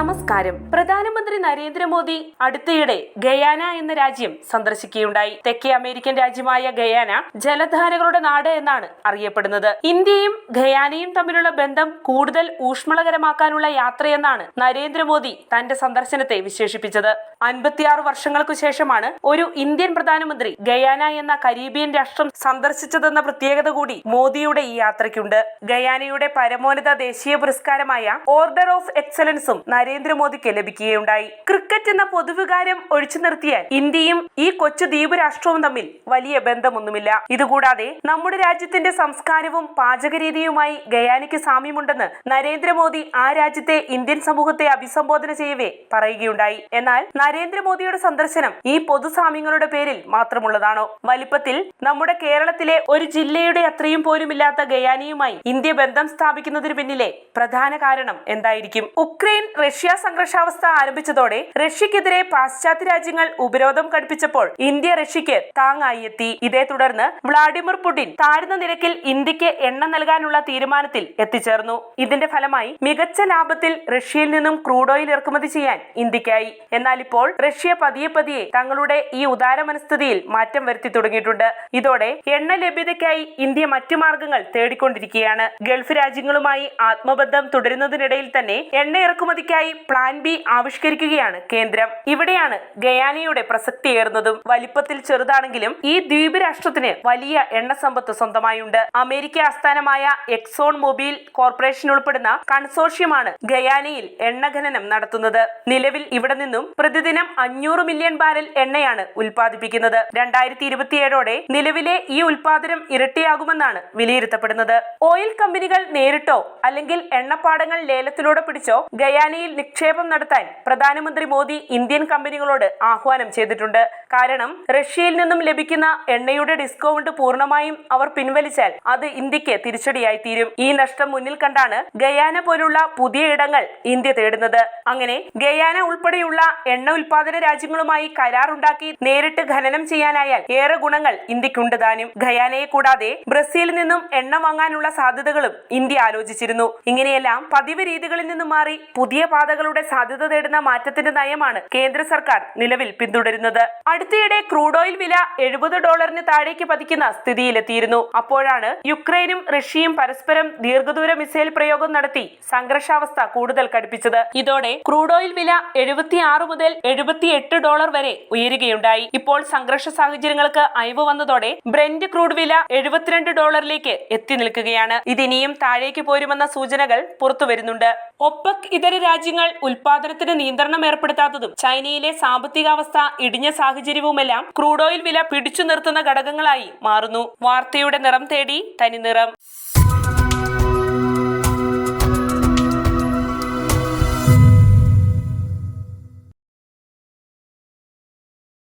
നമസ്കാരം. പ്രധാനമന്ത്രി നരേന്ദ്രമോദി അടുത്തിടെ ഗയാന എന്ന രാജ്യം സന്ദർശിക്കുകയുണ്ടായി. തെക്കേ അമേരിക്കൻ രാജ്യമായ ഗയാന ജലധാരകളുടെ നാട് എന്നാണ് അറിയപ്പെടുന്നത്. ഇന്ത്യയും ഗയാനയും തമ്മിലുള്ള ബന്ധം കൂടുതൽ ഊഷ്മളകരമാക്കാനുള്ള യാത്രയെന്നാണ് നരേന്ദ്രമോദി തന്റെ സന്ദർശനത്തെ വിശേഷിപ്പിച്ചത്. അൻപത്തിയാറ് വർഷങ്ങൾക്കു ശേഷമാണ് ഒരു ഇന്ത്യൻ പ്രധാനമന്ത്രി ഗയാന എന്ന കരീബിയൻ രാഷ്ട്രം സന്ദർശിച്ചതെന്ന പ്രത്യേകത കൂടി മോദിയുടെ ഈ യാത്രയ്ക്കുണ്ട്. ഗയാനയുടെ പരമോന്നത ദേശീയ പുരസ്കാരമായ ഓർഡർ ഓഫ് എക്സലൻസും നരേന്ദ്രമോദിക്ക് ലഭിക്കുകയുണ്ടായി. ക്രിക്കറ്റ് എന്ന പൊതുവികാരം ഒഴിച്ചു നിർത്തിയാൽ ഇന്ത്യയും ഈ കൊച്ചു ദ്വീപ് രാഷ്ട്രവും തമ്മിൽ വലിയ ബന്ധമൊന്നുമില്ല. ഇതുകൂടാതെ നമ്മുടെ രാജ്യത്തിന്റെ സംസ്കാരവും പാചകരീതിയുമായി ഗയാനയ്ക്ക് സാമ്യമുണ്ടെന്ന് നരേന്ദ്രമോദി ആ രാജ്യത്തെ ഇന്ത്യൻ സമൂഹത്തെ അഭിസംബോധന ചെയ്യവേ പറയുകയുണ്ടായി. എന്നാൽ നരേന്ദ്രമോദിയുടെ സന്ദർശനം ഈ പൊതുസാമ്യങ്ങളുടെ പേരിൽ മാത്രമുള്ളതാണോ? വലിപ്പത്തിൽ നമ്മുടെ കേരളത്തിലെ ഒരു ജില്ലയുടെ അത്രയും പോലുമില്ലാത്ത ഗയാനിയുമായി ഇന്ത്യ ബന്ധം സ്ഥാപിക്കുന്നതിന് പിന്നിലെ പ്രധാന കാരണം എന്തായിരിക്കും? ഉക്രൈൻ റഷ്യ സംഘർഷാവസ്ഥ ആരംഭിച്ചതോടെ റഷ്യക്കെതിരെ പാശ്ചാത്യ രാജ്യങ്ങൾ ഉപരോധം കടുപ്പിച്ചപ്പോൾ ഇന്ത്യ റഷ്യക്ക് താങ്ങായി എത്തി. ഇതേ തുടർന്ന് വ്ളാഡിമിർ പുടിൻ താഴ്ന്ന നിരക്കിൽ ഇന്ത്യയ്ക്ക് എണ്ണ നൽകാനുള്ള തീരുമാനത്തിൽ എത്തിച്ചേർന്നു. ഇതിന്റെ ഫലമായി മികച്ച ലാഭത്തിൽ റഷ്യയിൽ നിന്നും ക്രൂഡ് ഓയിൽ ഇറക്കുമതി ചെയ്യാൻ ഇന്ത്യക്കായി എന്നാൽ ഇപ്പോൾ റഷ്യ പതിയെ പതിയെ തങ്ങളുടെ ഈ ഉദാര മനസ്ഥിതിയിൽ മാറ്റം വരുത്തി തുടങ്ങിയിട്ടുണ്ട്. ഇതോടെ എണ്ണ ലഭ്യതയ്ക്കായി ഇന്ത്യ മറ്റു മാർഗങ്ങൾ തേടിക്കൊണ്ടിരിക്കുകയാണ്. ഗൾഫ് രാജ്യങ്ങളുമായി ആത്മബന്ധം തുടരുന്നതിനിടയിൽ തന്നെ എണ്ണ ഇറക്കുമതിക്കായി പ്ലാൻ ബി ആവിഷ്കരിക്കുകയാണ് കേന്ദ്രം. ഇവിടെയാണ് ഗയാനയുടെ പ്രസക്തിയേറുന്നതും വലിപ്പത്തിൽ ചെറുതാണെങ്കിലും ഈ ദ്വീപ് രാഷ്ട്രത്തിന് വലിയ എണ്ണ സമ്പത്ത് സ്വന്തമായുണ്ട്. അമേരിക്ക ആസ്ഥാനമായ എക്സോൺ മൊബൈൽ കോർപ്പറേഷൻ ഉൾപ്പെടുന്ന കൺസോർഷ്യമാണ് ഗയാനയിൽ എണ്ണ ഖനനം നടത്തുന്നത്. നിലവിൽ ഇവിടെ നിന്നും പ്രതിദിനം അഞ്ഞൂറ് മില്യൺ ബാരൽ എണ്ണയാണ് ഉൽപ്പാദിപ്പിക്കുന്നത്. രണ്ടായിരത്തി ഇരുപത്തിയേഴോടെ നിലവിലെ ഈ ഉൽപാദനം ഇരട്ടിയാകുമെന്നാണ് വിലയിരുത്തപ്പെടുന്നത്. ഓയിൽ കമ്പനികൾ നേരിട്ടോ അല്ലെങ്കിൽ എണ്ണപ്പാടങ്ങൾ ലേലത്തിലൂടെ പിടിച്ചോ ഗയാനയിൽ നിക്ഷേപം നടത്താൻ പ്രധാനമന്ത്രി മോദി ഇന്ത്യൻ കമ്പനികളോട് ആഹ്വാനം ചെയ്തിട്ടുണ്ട്. കാരണം റഷ്യയിൽ നിന്നും ലഭിക്കുന്ന എണ്ണയുടെ ഡിസ്കൗണ്ട് പൂർണമായും അവർ പിൻവലിച്ചാൽ അത് ഇന്ത്യയ്ക്ക് തിരിച്ചടിയായി തീരും. ഈ നഷ്ടം മുന്നിൽ കണ്ടാണ് ഗയാന പോലുള്ള പുതിയ ഇടങ്ങൾ ഇന്ത്യ തേടുന്നത്. അങ്ങനെ ഗയാന ഉൾപ്പെടെയുള്ള എണ്ണ ഉൽപാദന രാജ്യങ്ങളുമായി കരാറുണ്ടാക്കി നേരിട്ട് ഖനനം ചെയ്യാനായാൽ ഏറെ ഗുണങ്ങൾ ഇന്ത്യക്കുണ്ട് താനും. ഗയാനയെ കൂടാതെ ബ്രസീലിൽ നിന്നും എണ്ണ വാങ്ങാനുള്ള സാധ്യതകളും ഇന്ത്യ ആലോചിച്ചിരുന്നു. ഇങ്ങനെയെല്ലാം പതിവ് രീതികളിൽ നിന്നും മാറി പുതിയ പാതകളുടെ സാധ്യത തേടുന്ന മാറ്റത്തിന്റെ നയമാണ് കേന്ദ്ര സർക്കാർ നിലവിൽ പിന്തുടരുന്നത്. അടുത്തിടെ ക്രൂഡ് ഓയിൽ വില എഴുപത് ഡോളറിന് താഴേക്ക് പതിക്കുന്ന സ്ഥിതിയിലെത്തിയിരുന്നു. അപ്പോഴാണ് യുക്രൈനും റഷ്യയും പരസ്പരം ദീർഘദൂര മിസൈൽ പ്രയോഗം നടത്തി സംഘർഷാവസ്ഥ കൂടുതൽ കടുപ്പിച്ചത്. ഇതോടെ ക്രൂഡ് ഓയിൽ വില എഴുപത്തിയാറ് മുതൽ എഴുപത്തിയെട്ട് ഡോളർ വരെ ഉയരുകയുണ്ടായി. ഇപ്പോൾ സംഘർഷ സാഹചര്യങ്ങൾക്ക് അയവ് വന്നതോടെ ബ്രെൻഡ് ക്രൂഡ് വില എഴുപത്തിരണ്ട് ഡോളറിലേക്ക് എത്തി നിൽക്കുകയാണ്. ഇതിനിയും താഴേക്ക് പോരുമെന്ന സൂചനകൾ പുറത്തു വരുന്നുണ്ട് ഒപ്പക് ഇതര രാജ്യങ്ങൾ ഉൽപാദനത്തിന് നിയന്ത്രണം ഏർപ്പെടുത്താത്തതും ചൈനയിലെ സാമ്പത്തികാവസ്ഥ ഇടിഞ്ഞ സാഹചര്യവുമെല്ലാം ക്രൂഡ് ഓയിൽ വില പിടിച്ചു നിർത്തുന്ന ഘടകങ്ങളായി മാറുന്നു. വാർത്തയുടെ നിറം തേടി തനി നിറം